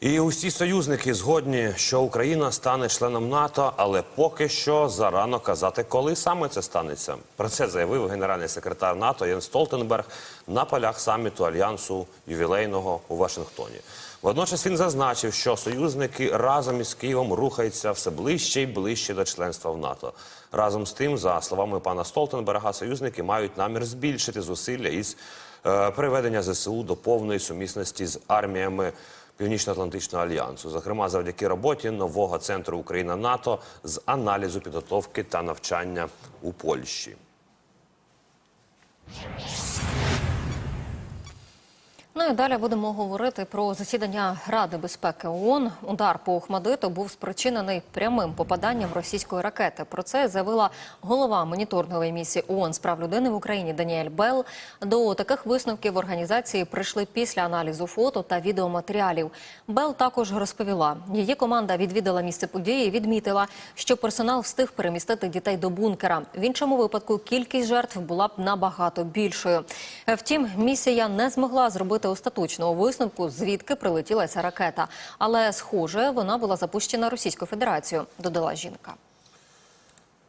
І усі союзники згодні, що Україна стане членом НАТО, але поки що зарано казати, коли саме це станеться. Про це заявив генеральний секретар НАТО Єн Столтенберг на полях саміту альянсу ювілейного у Вашингтоні. Водночас він зазначив, що союзники разом із Києвом рухаються все ближче і ближче до членства в НАТО. Разом з тим, за словами пана Столтенберга, союзники мають намір збільшити зусилля із е, приведення ЗСУ до повної сумісності з арміями. Північно-Атлантичного альянсу, зокрема завдяки роботі нового центру Україна НАТО з аналізу підготовки та навчання у Польщі. Ну далі будемо говорити про засідання Ради безпеки ООН. Удар по Охмадиту був спричинений прямим попаданням російської ракети. Про це заявила голова моніторингової місії ООН з прав людини в Україні Даніель Белл. До таких висновків організації прийшли після аналізу фото та відеоматеріалів. Белл також розповіла, її команда відвідала місце події і відмітила, що персонал встиг перемістити дітей до бункера. В іншому випадку кількість жертв була б набагато більшою. Втім, місія не змогла зробити остаточного висновку, звідки прилетіла ця ракета. Але, схоже, вона була запущена Російською Федерацією, додала жінка.